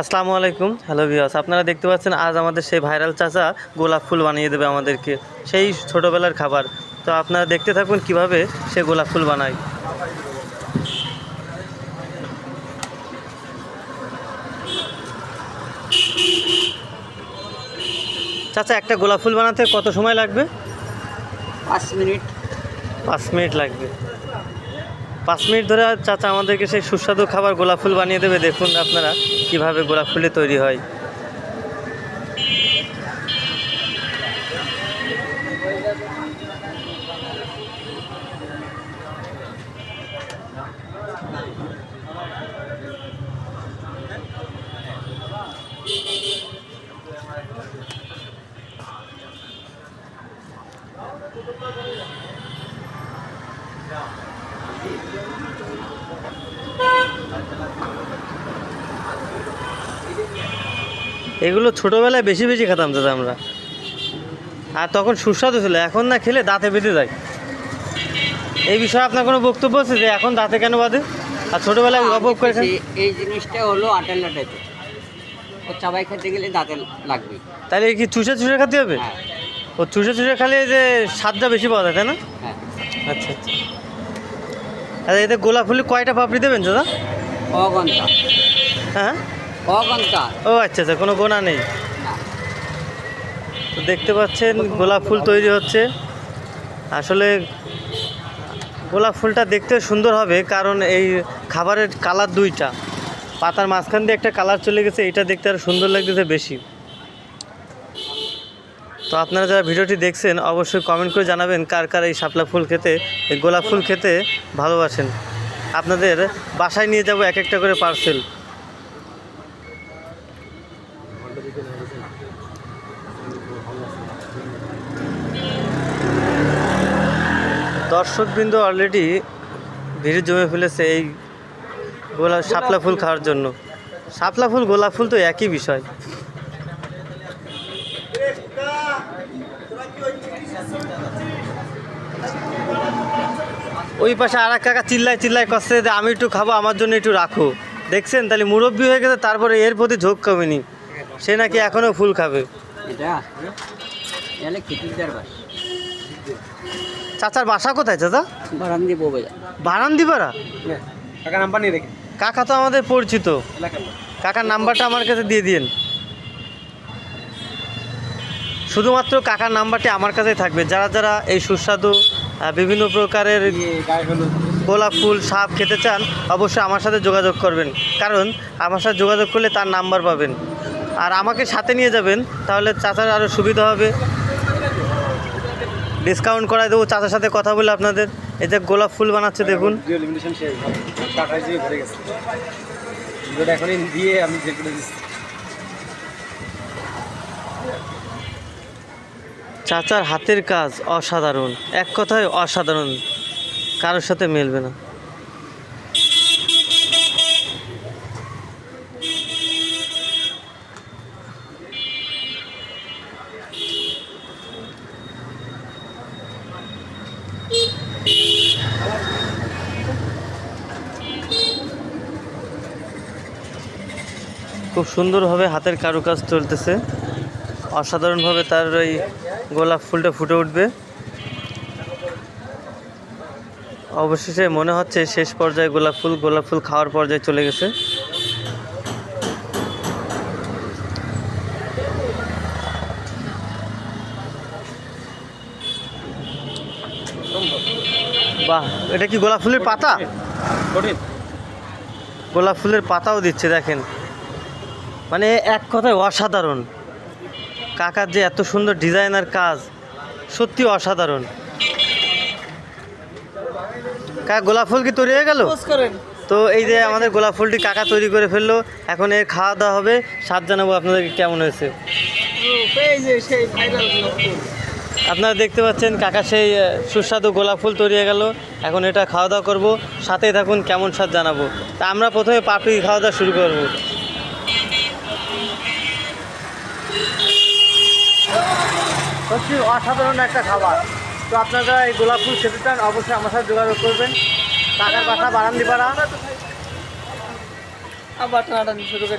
আসসালামু আলাইকুম। হ্যালো ভিওস আপনারা দেখতে পাচ্ছেন আজ আমাদের সেই ভাইরাল চাচা গোলাপ ফুল বানিয়ে দেবে আমাদেরকে। সেই ছোটোবেলার খাবার। তো আপনারা দেখতে থাকুন কীভাবে সে গোলাপ ফুল বানায়। চাচা একটা গোলাপ ফুল বানাতে কত সময় লাগবে? পাঁচ মিনিট। পাঁচ মিনিট লাগবে। পাঁচ মিনিট ধরে চাচা আমাদেরকে সেই সুস্বাদু খাবার গোলাপ ফুল বানিয়ে দেবে। দেখুন আপনারা কীভাবে গোলাপ ফুলে তৈরি হয়। এগুলো ছোটোবেলায় বেশি বেশি খেতাম দাদা আমরা। আর তখন সুস্বাদু ছিল এখন না খেলে দাঁতে বেঁধে যায়। এই বিষয়ে আপনার কোনো বক্তব্য আছে যে এখন দাঁতে কেন বাঁধে? আর ছোটোবেলায় উপভোগ করে এই- জিনিসটা হলো আটাল্লা টাইপের ও চাবাই খেতে গেলে দাঁতে লাগবে। তাহলে কি চুষে চুষে খেতে হবে? হ্যাঁ। ও চুষে চুষে খালে যে স্বাদটা বেশি পাওয়া যায় তাই না? হ্যাঁ। আচ্ছা আচ্ছা। আচ্ছা এতে গোলাপ ফুলে কয়টা পাপড়ি দেবেন দাদা? অগন্তা। হ্যাঁ? অগন্তা। ও আচ্ছা আচ্ছা কোনো গোনা নেই। তো দেখতে পাচ্ছেন গোলাপ ফুল তৈরি হচ্ছে। আসলে গোলাপ ফুলটা দেখতে সুন্দর হবে কারণ এই খাবারের কালার দুইটা। পাতার মাঝখান দিয়ে একটা কালার চলে গেছে এটা দেখতে আরও সুন্দর লাগতেছে বেশি। তো আপনারা যারা ভিডিওটি দেখছেন অবশ্যই কমেন্ট করে জানাবেন কার কার এই শাপলা ফুল খেতে এই গোলাপ ফুল খেতে ভালোবাসেন। আপনাদের বাসায় নিয়ে যাব এক একটা করে পার্সেল দর্শকবৃন্দ অলরেডি ভিড় জমে ফেলেছে এই গোলাপ শাপলা ফুল। খাওয়ার জন্য। শাপলা ফুল গোলাপ ফুল তো একই বিষয়। ওই পাশে আর এক কাকা চিল্লায় চিল্লায় কষছে যে আমি একটু খাব আমার জন্য একটু রাখো। দেখছেন? তাহলে মুরব্বী হয়ে গেছে তারপরে এর প্রতি ঝোঁক কমেনি। সে নাকি এখনও ফুল খাবে। চাচার বাসা কোথায় চাচা? বারান দিয়ে বারান্দিপাড়া কাকা নাম্বার নিয়ে রেখে কাকা তো আমাদের পরিচিত। কাকার নাম্বারটা আমার কাছে দিয়ে দিন শুধুমাত্র কাকার নাম্বারটি আমার কাছেই থাকবে। যারা যারা এই সুস্বাদু বিভিন্ন প্রকারের গোলাপ ফুল, সাপ খেতে চান, অবশ্যই আমার সাথে যোগাযোগ করবেন। কারণ আমার সাথে যোগাযোগ করলে তার নাম্বার পাবেন। আর আমাকে সাথে নিয়ে যাবেন, তাহলে চাচার আরও সুবিধা হবে। ডিসকাউন্ট করাই দেবো চাচার সাথে কথা বলে আপনাদের। এই যে গোলাপ ফুল বানাচ্ছে, দেখুন। জিও লিমিটেশন শেষ টাটাই জিও ভরে গেছে ভিডিওটা এখনই দিয়ে আমি চেক করে দিচ্ছি চাচার হাতের কাজ অসাধারণ। এক কথায় অসাধারণ। কারোর সাথে মেলবে না। খুব সুন্দরভাবে হাতের কারুকাজ চলতেছে। অসাধারণভাবে তার ওই গোলাপ ফুলটা ফুটে উঠবে। অবশেষে মনে হচ্ছে শেষ পর্যায়ে গোলাপ ফুল গোলাপ ফুল খাওয়ার পর্যায়ে চলে গেছে। বাহ, এটা কি গোলাপ ফুলের পাতা? গোলাপ ফুলের পাতাও দিচ্ছে, দেখেন। মানে এক কথায় অসাধারণ। কাকার যে এত সুন্দর ডিজাইনার কাজ সত্যি অসাধারণ। কাকা গোলাপ ফুল কি তৈরি হয়ে গেল? তো এই যে আমাদের গোলাপ ফুলটি কাকা তৈরি করে ফেলল এখন এর খাওয়া দাওয়া হবে স্বাদ জানাব আপনাদেরকে কেমন হয়েছে। আপনারা দেখতে পাচ্ছেন কাকা সেই সুস্বাদু গোলাপ ফুল তৈরি হয়ে গেল। এখন এটা খাওয়া দাওয়া করব সাথেই থাকুন কেমন স্বাদ জানাব। তা আমরা প্রথমে পাপড়ি খাওয়া দাওয়া শুরু করব। সত্যি, অসাধারণ একটা খাবার। তো আপনারা এই গোলাপ ফুল খেতে চান, অবশ্যই আমার সাথে যোগাযোগ করবেন। টাকার বাসা বারান্দিপাড়া আবার